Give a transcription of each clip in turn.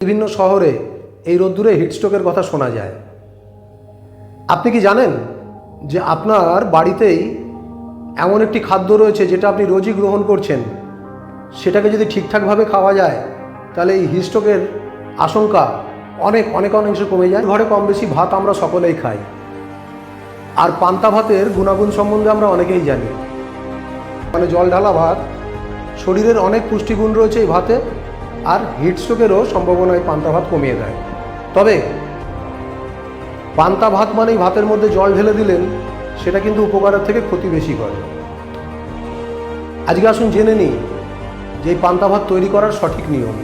বিভিন্ন শহরে এই রোদ্দুরে হিটস্ট্রোকের কথা শোনা যায়। আপনি কি জানেন যে আপনার বাড়িতেই এমন একটি খাদ্য রয়েছে যেটা আপনি রোজই গ্রহণ করছেন? সেটাকে যদি ঠিকঠাকভাবে খাওয়া যায়, তাহলে এই হিটস্ট্রোকের আশঙ্কা অনেক অনেক অনেকাংশে কমে যায়। ঘরে কম বেশি ভাত আমরা সকলেই খাই। আর পান্তা ভাতের গুণাগুণ সম্বন্ধে আমরা অনেকেই জানি। মানে জল ঢালা ভাত, শরীরের অনেক পুষ্টিগুণ রয়েছে এই ভাতে। আর হিটস্ট্রোকেরও সম্ভাবনা এই পান্তা ভাত কমিয়ে দেয়। তবে পান্তা ভাত মানেই ভাতের মধ্যে জল ঢেলে দিলেন, সেটা কিন্তু উপকারের থেকে ক্ষতি বেশি করে। আজকে আসুন জেনে নিই যে এই পান্তা ভাত তৈরি করার সঠিক নিয়ম।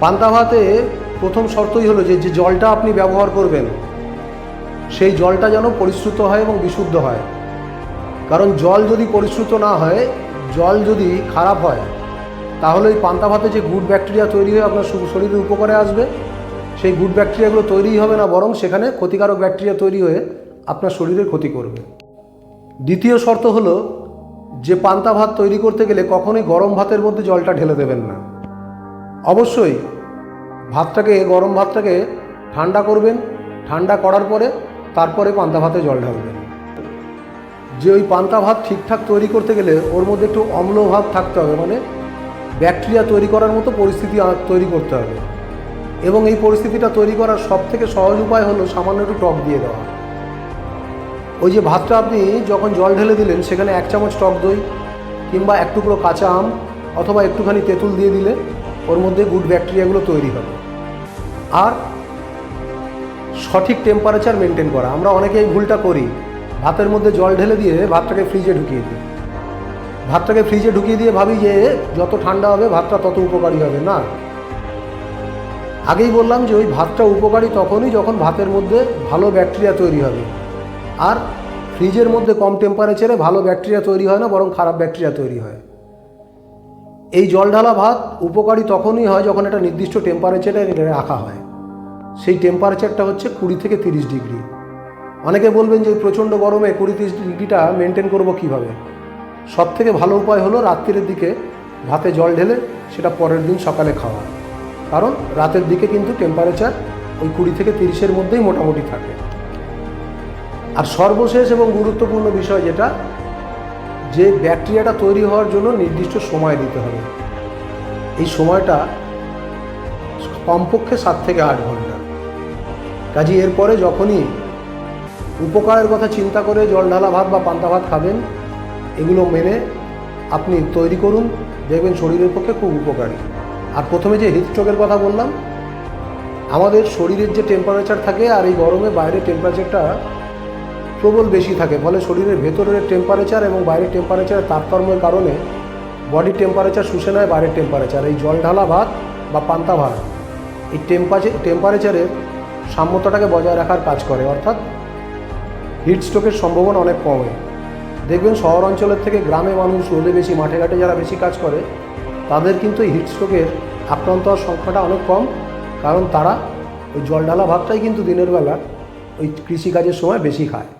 পান্তা ভাতে প্রথম শর্তই হলো যে যে জলটা আপনি ব্যবহার করবেন, সেই জলটা যেন পরিশ্রুত হয় এবং বিশুদ্ধ হয়। কারণ জল যদি পরিশ্রুত না হয়, জল যদি খারাপ হয় তাহলে ওই পান্তা ভাতে যে গুড ব্যাকটেরিয়া তৈরি হয়ে আপনার শরীরে উপকারে আসবে, সেই গুড ব্যাকটেরিয়াগুলো তৈরিই হবে না, বরং সেখানে ক্ষতিকারক ব্যাকটেরিয়া তৈরি হয়ে আপনার শরীরের ক্ষতি করবে। দ্বিতীয় শর্ত হলো, যে পান্তা ভাত তৈরি করতে গেলে কখনোই গরম ভাতের মধ্যে জলটা ঢেলে দেবেন না। অবশ্যই ভাতটাকে, গরম ভাতটাকে ঠান্ডা করবেন, ঠান্ডা করার পরে তারপরে পান্তা ভাতে জল ঢালবেন। যে ওই পান্তা ভাত ঠিকঠাক তৈরি করতে গেলে ওর মধ্যে একটু অম্ল ভাব থাকতে হবে মানে ব্যাকটেরিয়া তৈরি করার মতো পরিস্থিতি তৈরি করতে হবে। এবং এই পরিস্থিতিটা তৈরি করার সব থেকে সহজ উপায় হলো সামান্য একটু টক দিয়ে দেওয়া। ওই যে ভাতটা আপনি যখন জল ঢেলে দিলেন, সেখানে এক চামচ টক দই কিংবা এক টুকরো কাঁচা আম অথবা একটুখানি তেঁতুল দিয়ে দিলে ওর মধ্যে গুড ব্যাকটেরিয়াগুলো তৈরি হবে। আর সঠিক টেম্পারেচার মেনটেন করা। আমরা অনেকেই ভুলটা করি। ভাতের মধ্যে জল ঢেলে দিয়ে ভাতটাকে ফ্রিজে ঢুকিয়ে দিই। ভাতটাকে ফ্রিজে ঢুকিয়ে দিয়ে ভাবি যে যত ঠান্ডা হবে, ভাতটা তত উপকারী হবে। না। আগেই বললাম যে ওই ভাতটা উপকারী তখনই যখন ভাতের মধ্যে ভালো ব্যাকটেরিয়া তৈরি হবে। আর ফ্রিজের মধ্যে কম টেম্পারেচারে ভালো ব্যাকটেরিয়া তৈরি হয় না, বরং খারাপ ব্যাকটেরিয়া তৈরি হয়। এই জল ঢালা ভাত উপকারী তখনই হয় যখন একটা নির্দিষ্ট টেম্পারেচারে রাখা হয়। সেই টেম্পারেচারটা হচ্ছে কুড়ি থেকে তিরিশ ডিগ্রি। অনেকে বলবেন যে প্রচণ্ড গরমে কুড়ি তিরিশ ডিগ্রিটা মেনটেন করব কীভাবে? সব থেকে ভালো উপায় হলো রাত্রির দিকে ভাতে জল ঢেলে সেটা পরের দিন সকালে খাওয়া। কারণ রাতের দিকে কিন্তু টেম্পারেচার ওই কুড়ি থেকে তিরিশের মধ্যেই মোটামুটি থাকে। আর সর্বশেষ এবং গুরুত্বপূর্ণ বিষয় যেটা, যে ব্যাকটেরিয়াটা তৈরি হওয়ার জন্য নির্দিষ্ট সময় দিতে হবে। এই সময়টা কমপক্ষে সাত থেকে আট ঘণ্টা। কাজে এরপরে যখনই উপকারের কথা চিন্তা করে জল ঢালা ভাত বা পান্তা ভাত খাবেন এগুলো মেনে আপনি তৈরি করুন, দেখবেন শরীরের পক্ষে খুব উপকারী। আর প্রথমে যে হৃদস্ট্রোকের কথা বললাম, আমাদের শরীরের যে টেম্পারেচার থাকে আর এই গরমে বাইরের টেম্পারেচারটা প্রবল বেশি থাকে, ফলে শরীরের ভেতরের টেম্পারেচার এবং বাইরের টেম্পারেচারের তারতম্যের কারণে বডির টেম্পারেচার শুষে নেয় বাইরের টেম্পারেচার এই জল ঢালা ভাত বা পান্তা ভাত, এই টেম্পারেচার টেম্পারেচারের সাম্যতাটাকে বজায় রাখার কাজ করে। অর্থাৎ হিট স্ট্রোকের সম্ভাবনা অনেক কমে। দেখবেন শহর অঞ্চলের থেকে গ্রামে মানুষ রোদে বেশি, মাঠে ঘাটে যারা বেশি কাজ করে, তাদের কিন্তু এই হিটস্ট্রোকের আক্রান্ত হওয়ার সংখ্যাটা অনেক কম। কারণ তারা ওই জল ঢালা ভাতটাই কিন্তু দিনের বেলা ওই কৃষিকাজের সময় বেশি খায়।